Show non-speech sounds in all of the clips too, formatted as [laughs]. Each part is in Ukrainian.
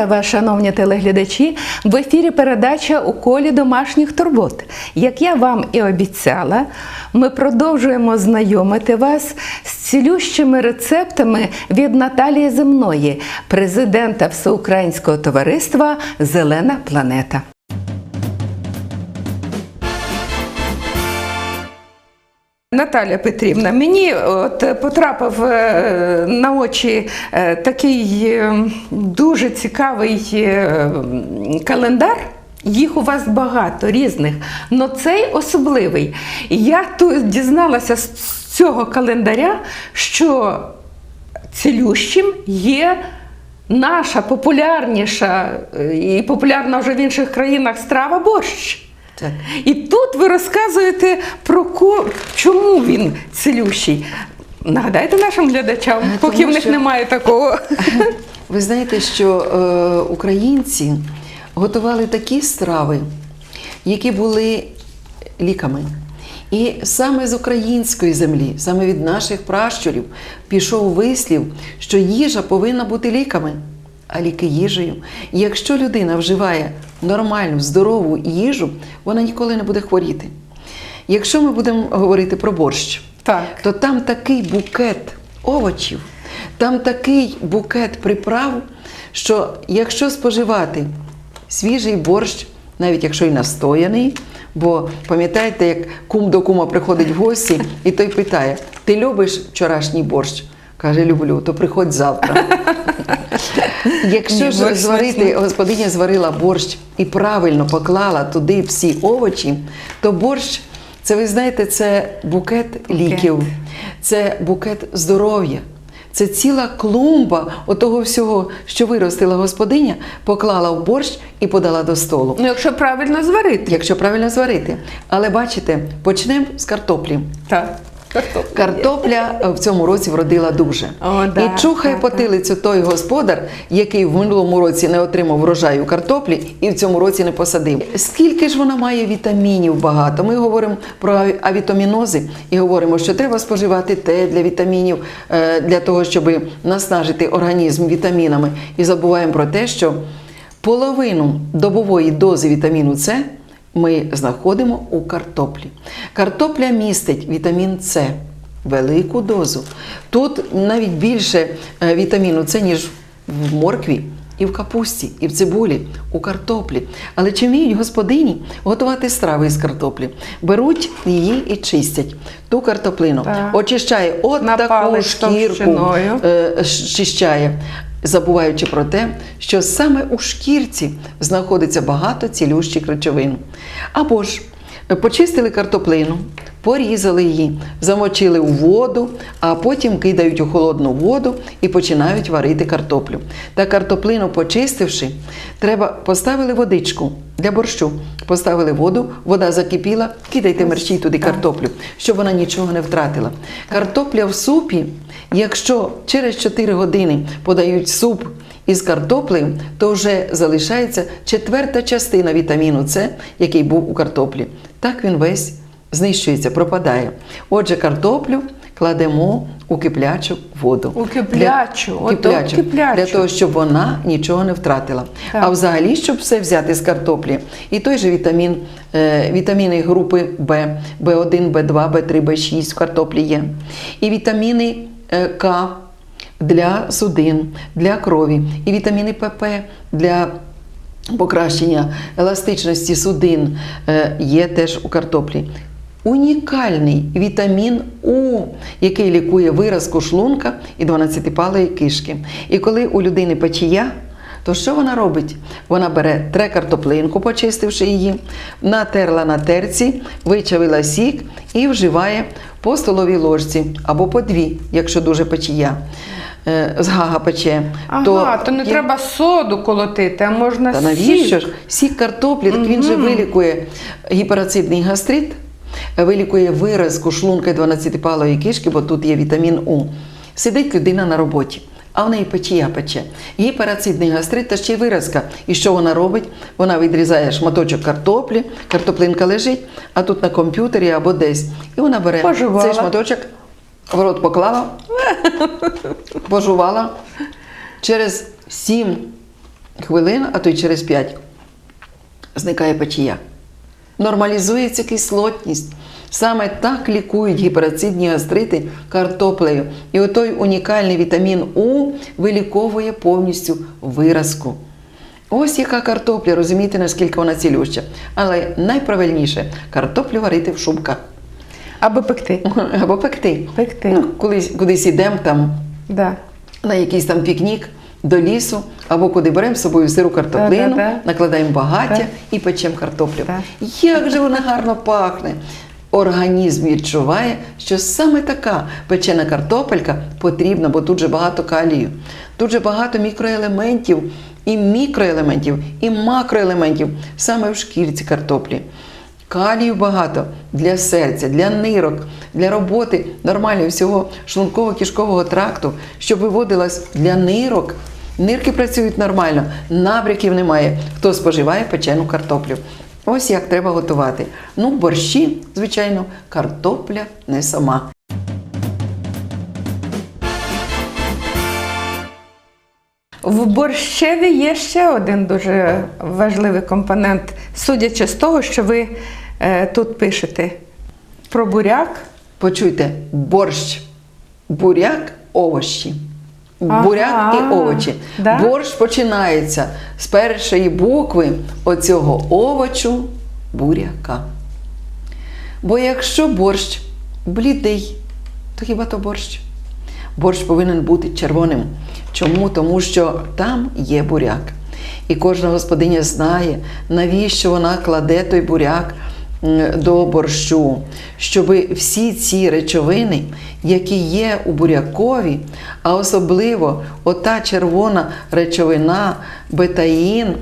Вітаю шановні телеглядачі! В ефірі передача у колі домашніх турбот. Як я вам і обіцяла, ми продовжуємо знайомити вас з цілющими рецептами від Наталії Земної, президента Всеукраїнського товариства Зелена планета. Наталя Петрівна, мені от потрапив е, на очі е, такий е, дуже цікавий е, календар. Їх у вас багато різних, але цей особливий. Я тут дізналася з цього календаря, що цілющим є наша популярніша е, і популярна вже в інших країнах страва борщ. Так. І тут ви розказуєте про ко... чому він цілющий. Нагадайте нашим глядачам, Е, поки тому в них що- немає такого. [laughs] Ви знаєте, що е, українці готували такі страви, які були ліками. І саме з української землі, саме від наших пращурів, пішов вислів, що їжа повинна бути ліками, а ліки їжею. І якщо людина вживає нормальну, здорову їжу, вона ніколи не буде хворіти. Якщо ми будемо говорити про борщ, Так. то там такий букет овочів, там такий букет приправ, що якщо споживати свіжий борщ, навіть якщо і настояний, бо пам'ятаєте, як кум до кума приходить в гості, і той питає: Ти любиш вчорашній борщ? Каже, люблю, то приходь завтра. [laughs] Якщо Ні, ж зварити, господиня зварила борщ і правильно поклала туди всі овочі, то борщ, це ви знаєте, це букет ліків, це букет здоров'я. Це ціла клумба отого всього, що виростила господиня, поклала в борщ і подала до столу. Ну, якщо правильно зварити. Якщо правильно зварити. Але бачите, почнемо з картоплі. Так. Картопля е, в цьому році вродила дуже. О, да, і чухає так, потилицю той господар, який в минулому році не отримав врожаю картоплі і в цьому році не посадив. Скільки ж вона має вітамінів багато? Ми говоримо про аві- авітамінози і говоримо, що треба споживати те для вітамінів, е, для того, щоб наснажити організм вітамінами. І забуваємо про те, що половину добової дози вітаміну С ми знаходимо у картоплі. Картопля містить вітамін С, велику дозу. Тут навіть більше е, вітаміну С, ніж в моркві. І в капусті, і в цибулі, у картоплі. Але чи вміють господині готувати страви із картоплі? Беруть її і чистять ту картоплину, Так. очищає от На таку шкірку, е, щищає, забуваючи про те, що саме у шкірці знаходиться багато цілющих речовин. Або ж почистили картоплину, порізали її, замочили у воду, а потім кидають у холодну воду і починають варити картоплю. Та картоплину почистивши, треба поставили водичку для борщу. Поставили воду, вода закипіла, кидайте мерщій туди картоплю, щоб вона нічого не втратила. Картопля в супі, якщо через 4 години подають суп із картоплею, то вже залишається четверта частина вітаміну С, який був у картоплі. Так він весь знищується, пропадає. Отже, картоплю кладемо у киплячу воду. У киплячу, Для, киплячу, киплячу. для того, щоб вона нічого не втратила. Так. А взагалі, щоб все взяти з картоплі, і той же вітамін, е, вітаміни групи В, В1, В2, В3, В6 в картоплі є. І вітаміни е, К для судин, для крові, і вітаміни ПП для покращення еластичності судин е, є теж у картоплі. Унікальний вітамін У, який лікує виразку шлунка і 12-палої кишки. І коли у людини печія, то що вона робить? Вона бере тре картоплинку, почистивши її, натерла на терці, вичавила сік і вживає по столовій ложці або по дві, якщо дуже печія. Е, З гага пече. Ага, то, не є- треба соду колотити, а можна та сік. навіщо ж? Сік картоплі, так він же вилікує гіперацидний гастрит, вилікує виразку шлунка 12-палої кишки, бо тут є вітамін У. Сидить людина на роботі, а в неї печія пече. Гіперацидний гастрит та ще й виразка. І що вона робить? Вона відрізає шматочок картоплі, картоплинка лежить, а тут на комп'ютері або десь. І вона бере Пожувала. цей шматочок, в рот поклала, пожувала. Через 7 хвилин, а то й через 5 зникає печія. Нормалізується кислотність. Саме так лікують гіперацидні гастрити картоплею. І отой унікальний вітамін У виліковує повністю виразку. Ось яка картопля, розумієте, наскільки вона цілюща. Але найправильніше картоплю варити в шубках. Аби пекти. [laughs] Або пекти. Пекти. Ну, колись, кудись ідемо там Да. на якийсь там пікнік до лісу, або куди беремо з собою сиру картоплину, Да-да-да. накладаємо багаття Так. і печемо картоплю. Так. Як же вона гарно пахне! Організм відчуває, що саме така печена картопелька потрібна, бо тут же багато калію, тут же багато мікроелементів, і мікроелементів, і макроелементів саме в шкірці картоплі. Калію багато для серця, для нирок, для роботи нормального всього шлунково-кишкового тракту, щоб виводилась для нирок. Нирки працюють нормально, набряків немає. Хто споживає печену картоплю. Ось як треба готувати. Ну, борщі, звичайно, картопля не сама. В борщеві є ще один дуже важливий компонент, судячи з того, що ви тут пишете про буряк. Почуйте, борщ, буряк, овочі. Ага, Буряк і овочі. да? Борщ починається з першої букви оцього овочу буряка. Бо якщо борщ блідий, то хіба то борщ? Борщ повинен бути червоним. Чому? Тому що там є буряк. І кожна господиня знає, навіщо вона кладе той буряк до борщу, щоб всі ці речовини, які є у бурякові, а особливо ота червона речовина, бетаїн,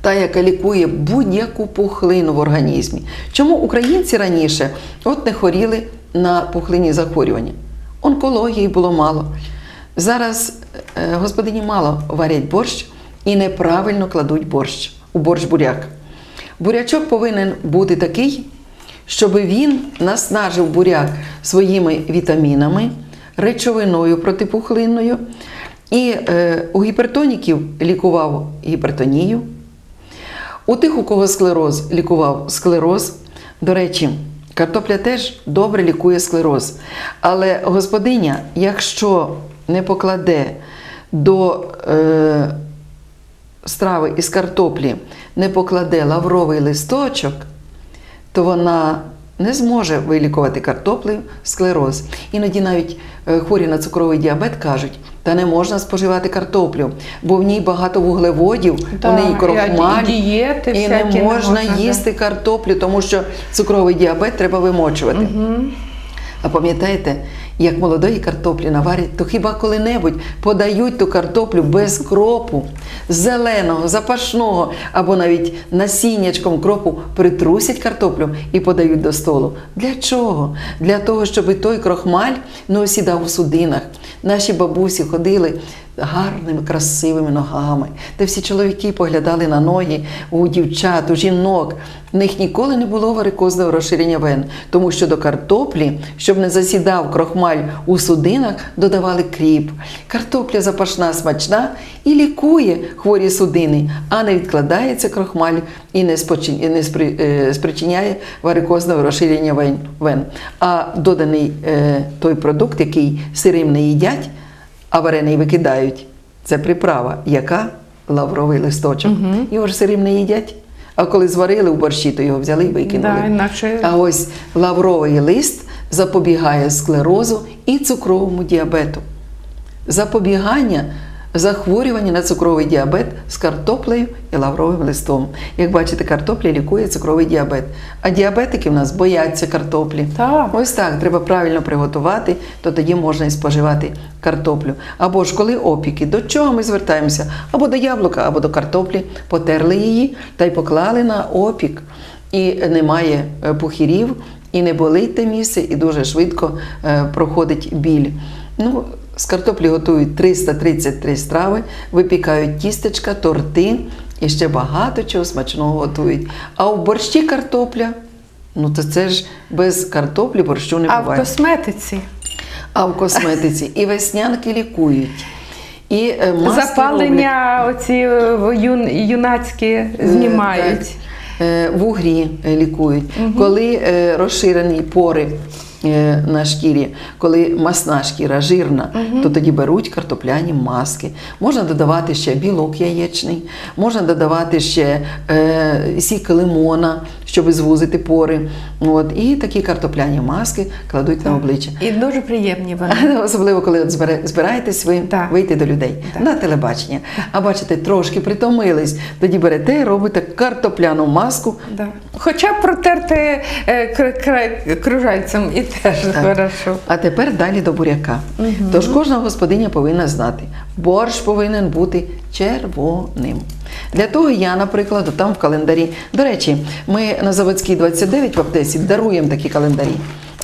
та, яка лікує будь-яку пухлину в організмі. Чому українці раніше от не хворіли на пухлинні захворювання? Онкології було мало. Зараз е, господині мало варять борщ і неправильно кладуть борщ у борщ буряк. Бурячок повинен бути такий, щоб він наснажив буряк своїми вітамінами, речовиною протипухлинною, і е, у гіпертоніків лікував гіпертонію. У тих, у кого склероз, лікував склероз. До речі, картопля теж добре лікує склероз. Але господиня, якщо не покладе до е, страви із картоплі, не покладе лавровий листочок, то вона не зможе вилікувати картоплею склероз. Іноді навіть е, хворі на цукровий діабет кажуть, та не можна споживати картоплю, бо в ній багато вуглеводів, Да, у неї і крохмаль, дієти і не всякі не можна можна, да. їсти картоплю, тому що цукровий діабет треба вимочувати. А пам'ятаєте, як молодої картоплі наварять, то хіба коли-небудь подають ту картоплю без кропу, зеленого, запашного, або навіть насіннячком кропу притрусять картоплю і подають до столу. Для чого? Для того, щоб той крохмаль не осідав у судинах. Наші бабусі ходили гарними, красивими ногами, де всі чоловіки поглядали на ноги у дівчат, у жінок. В них ніколи не було варикозного розширення вен, тому що до картоплі, щоб не засідав крохмаль у судинах, додавали кріп. Картопля запашна, смачна і лікує хворі судини, а не відкладається крохмаль і не, е, спричиняє варикозного розширення вен. вен. А доданий е, той продукт, який сирим не їдять, а варений викидають. Це приправа, яка лавровий листочок. Його ж сирим не їдять. А коли зварили в борщі, то його взяли і викинули. Да, інакше- А ось лавровий лист запобігає склерозу і цукровому діабету. Запобігання захворювання на цукровий діабет з картоплею і лавровим листом. Як бачите, картопля лікує цукровий діабет. А діабетики в нас бояться картоплі. Так. Ось так, треба правильно приготувати, то тоді можна і споживати картоплю. Або ж коли опіки, до чого ми звертаємося? Або до яблука, або до картоплі, потерли її та й поклали на опік. І немає е, пухірів, і не болить те місце, і дуже швидко е, проходить біль. Ну, з картоплі готують 333 страви, випікають тістечка, торти і ще багато чого смачного готують. А в борщі картопля, ну то це ж без картоплі борщу не А в косметиці. А в косметиці і веснянки лікують, І е, маски роблять. Запалення оці е, юн, юнацькі знімають. Так. Е, В угрі е, лікують. Коли е, розширені пори е, на шкірі, коли масна шкіра жирна, то тоді беруть картопляні маски. Можна додавати ще білок яєчний, можна додавати ще е, сік лимона, щоб звузити пори. От, і такі картопляні маски кладуть на обличчя. І дуже приємні вони. [laughs] Особливо, коли от збираєтесь ви Так. вийти до людей Так. на телебачення. А бачите, трошки притомились. Тоді берете і робите картопляну маску. Да. Хоча б протерти е, кружальцем і теж хорошо. А тепер далі до буряка. Тож кожна господиня повинна знати, борщ повинен бути червоним. Для того я, наприклад, там в календарі. До речі, ми на заводській 29 в аптеці даруємо такі календарі.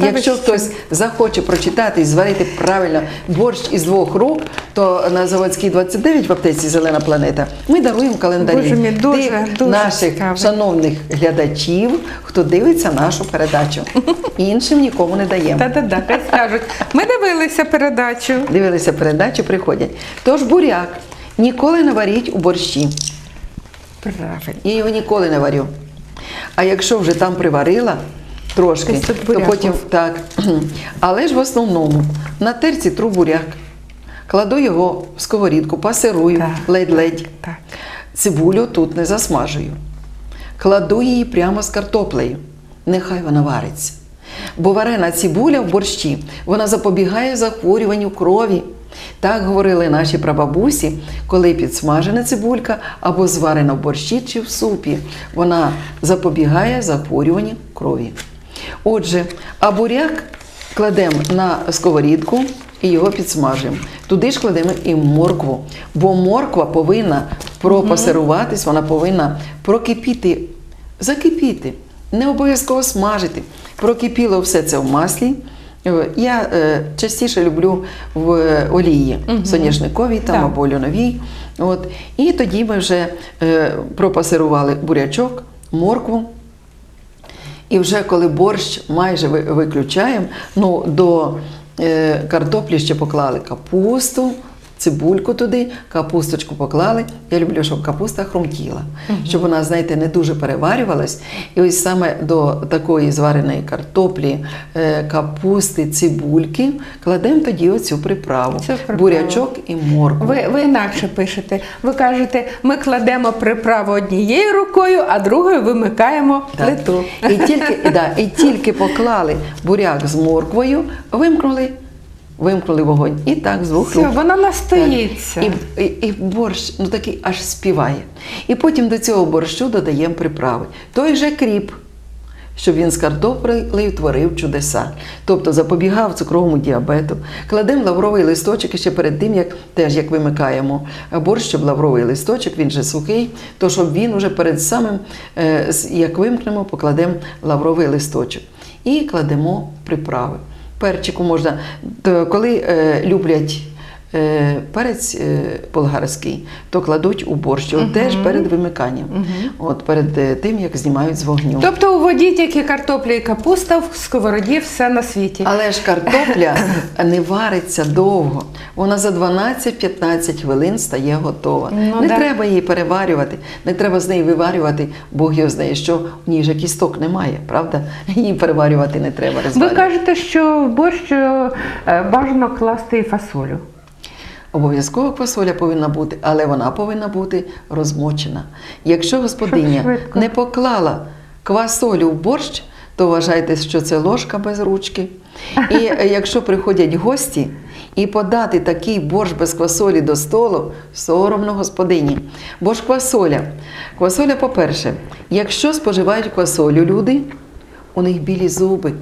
Якщо хтось захоче прочитати і зварити правильно борщ із двох рук, то на заводській 29 в аптеці Зелена планета ми даруємо календарі Боже мій, дуже, тих дуже наших цікаво. шановних глядачів, хто дивиться нашу передачу. Іншим нікому не даємо. Та-да-да, хай скажуть. Ми дивилися передачу. Дивилися передачу, приходять. Тож буряк ніколи не варіть у борщі. Правильно. Я його ніколи не варю. А якщо вже там приварила трошки, тут то буряк потім був. так. [clears throat] Але ж в основному на терці тру буряк. Кладу його в сковорідку, пасирую Так. ледь-ледь. Так. Цибулю тут не засмажую. Кладу її прямо з картоплею. Нехай вона вариться. Бо варена цибуля в борщі вона запобігає захворюванню крові. Так говорили наші прабабусі, коли підсмажена цибулька або зварена в борщі чи в супі, вона запобігає захворюванню крові. Отже, а буряк кладемо на сковорідку і його підсмажуємо. Туди ж кладемо і моркву, бо морква повинна пропасируватись, вона повинна прокипіти, закипіти, не обов'язково смажити. Прокипіло все це в маслі. Е, Я е, частіше люблю в олії олії соняшниковій там або льоновій. От. І тоді ми вже е, пропасирували бурячок, моркву. І вже коли борщ майже виключаємо, ну до е, картоплі ще поклали капусту, цибульку туди, капусточку поклали. Я люблю, щоб капуста хрумтіла, щоб вона, знаєте, не дуже переварювалась. І ось саме до такої звареної картоплі, е, капусти, цибульки кладемо тоді оцю приправу. Приправу. Бурячок і моркву. Ви, ви інакше пишете. Ви кажете, ми кладемо приправу однією рукою, а другою вимикаємо плиту. І тільки, да, і тільки поклали буряк з морквою, вимкнули, вимкнули вогонь. І так з двох Все, рук. вона настоїться. І, і, і борщ ну, такий аж співає. І потім до цього борщу додаємо приправи. Той же кріп, щоб він з картоплею творив чудеса. Тобто запобігав цукровому діабету. Кладемо лавровий листочок і ще перед тим, як теж як вимикаємо борщ, щоб лавровий листочок, він же сухий, то щоб він уже перед самим, е, як вимкнемо, покладемо лавровий листочок. І кладемо приправи. Перчику можна, коли е, люблять перець е, болгарський, то кладуть у борщ, от теж перед вимиканням, от перед е, тим, як знімають з вогню. Тобто у воді тільки картопля і капуста, в сковороді все на світі. Але ж картопля не вариться довго. Вона за 12-15 хвилин стає готова. Ну, не да. треба її переварювати, не треба з неї виварювати, Бог його знає, що в ній же кісток немає, правда? Її переварювати не треба. Ви кажете, що в борщ е, бажано класти і фасолю. Обов'язково квасоля повинна бути, але вона повинна бути розмочена. Якщо господиня не поклала квасолю в борщ, то вважайте, що це ложка без ручки. І е, [laughs] якщо приходять гості і подати такий борщ без квасолі до столу, соромно господині. Бо ж квасоля. Квасоля, по-перше, якщо споживають квасолю люди, у них білі зуби.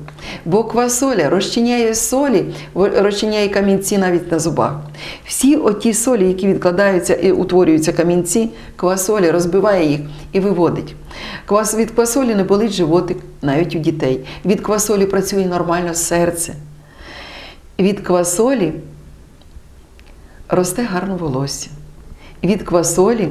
Бо квасоля розчиняє солі, розчиняє камінці навіть на зубах. Всі оті солі, які відкладаються і утворюються камінці, квасоля розбиває їх і виводить. Квас, від квасолі не болить животик навіть у дітей. Від квасолі працює нормально серце. Від квасолі росте гарно волосся. Від квасолі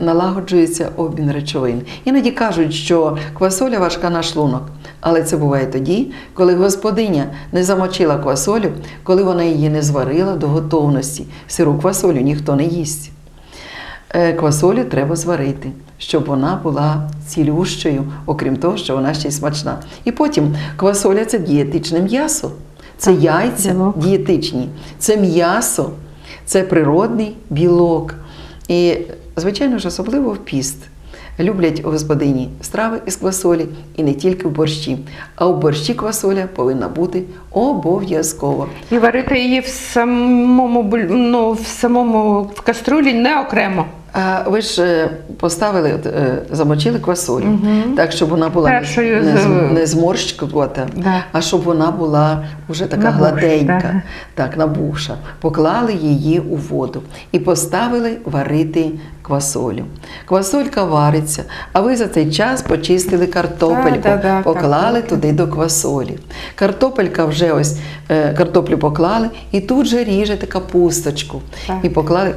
налагоджується обмін речовин. Іноді кажуть, що квасоля важка на шлунок. Але це буває тоді, коли господиня не замочила квасолю, коли вона її не зварила до готовності. Сиру квасолю ніхто не їсть. Е, Квасолю треба зварити, щоб вона була цілющою, окрім того, що вона ще й смачна. І потім квасоля це дієтичне м'ясо, це яйця білок. дієтичні, це м'ясо, це природний білок. І, звичайно ж, особливо в піст. Люблять у господині страви із квасолі і не тільки в борщі. А в борщі квасоля повинна бути обов'язково. І варити її в самому ну, в самому в каструлі не окремо. А ви ж е, поставили, от, е, замочили квасолю, так, щоб вона була Першою не, з- не зморщкувата, Да. а щоб вона була вже така Набухша, гладенька, да. так, набухша. Поклали її у воду і поставили варити квасолю. Квасолька вариться, а ви за цей час почистили картопельку, Да, да, да, поклали картопельку. туди до квасолі. Картопелька вже ось е, картоплю поклали і тут же ріжете капусточку. Так. І поклали,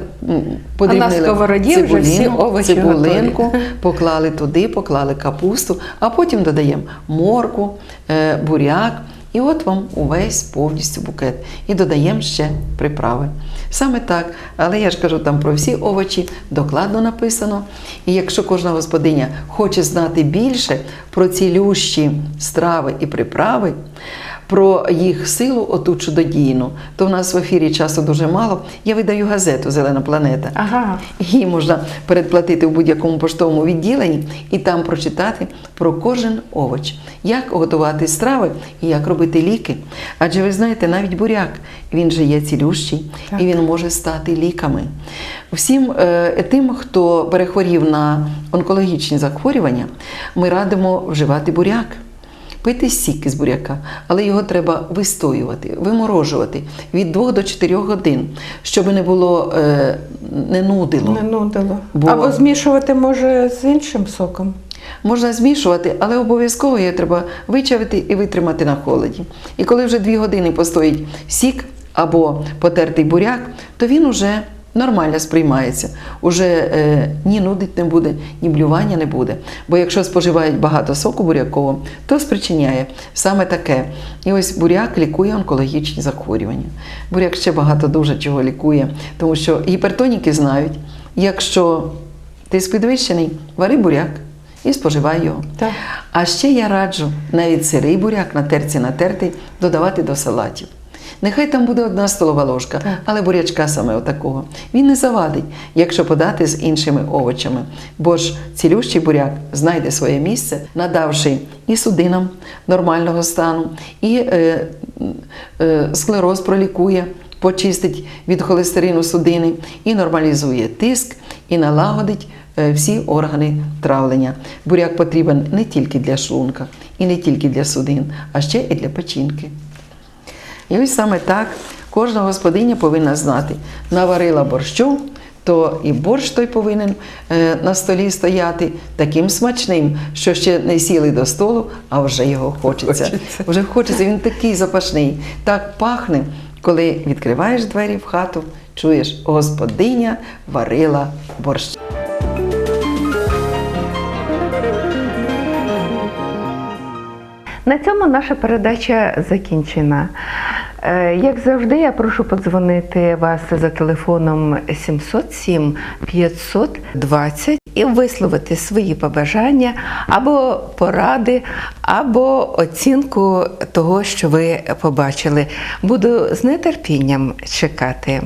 цибулину, овочі цибулинку, готові. поклали туди, поклали капусту, а потім додаємо морку, е, буряк. І от вам увесь повністю букет. І додаємо ще приправи. Саме так, але я ж кажу там про всі овочі, докладно написано. І якщо кожна господиня хоче знати більше про цілющі страви і приправи, про їх силу, оту чудодійну, то в нас в ефірі часу дуже мало. Я видаю газету Зелена планета. Ага. Її можна передплатити в будь-якому поштовому відділенні і там прочитати про кожен овоч, як готувати страви і як робити ліки. Адже ви знаєте, навіть буряк він же є цілющий Так. і він може стати ліками. Всім е, тим, хто перехворів на онкологічні захворювання, ми радимо вживати буряк. Пити сік із буряка, але його треба вистоювати, виморожувати від 2 до 4 годин, щоб не було е, не нудило. Не нудило. Бо- Або змішувати може з іншим соком. Можна змішувати, але обов'язково її треба вичавити і витримати на холоді. І коли вже 2 години постоїть сік або потертий буряк, то він уже нормально сприймається. Уже е, ні нудить не буде, ні блювання не буде. Бо якщо споживають багато соку бурякового, то спричиняє саме таке. І ось буряк лікує онкологічні захворювання. Буряк ще багато дуже чого лікує, тому що гіпертоніки знають, якщо ти підвищений, вари буряк і споживай його. Так. А ще я раджу навіть сирий буряк на терці натертий додавати до салатів. Нехай там буде одна столова ложка, але бурячка саме отакого. Він не завадить, якщо подати з іншими овочами. Бо ж цілющий буряк знайде своє місце, надавши і судинам нормального стану, і е, е, склероз пролікує, почистить від холестерину судини, і нормалізує тиск, і налагодить е, всі органи травлення. Буряк потрібен не тільки для шлунка, і не тільки для судин, а ще і для печінки. І ось саме так кожна господиня повинна знати, наварила борщу, то і борщ той повинен е, на столі стояти таким смачним, що ще не сіли до столу, а вже його хочеться. Хочеться. Вже хочеться, він такий запашний, так пахне, коли відкриваєш двері в хату, чуєш, господиня варила борщ. На цьому наша передача закінчена. Е, Як завжди, я прошу подзвонити вас за телефоном 707 520 і висловити свої побажання або поради, або оцінку того, що ви побачили. Буду з нетерпінням чекати.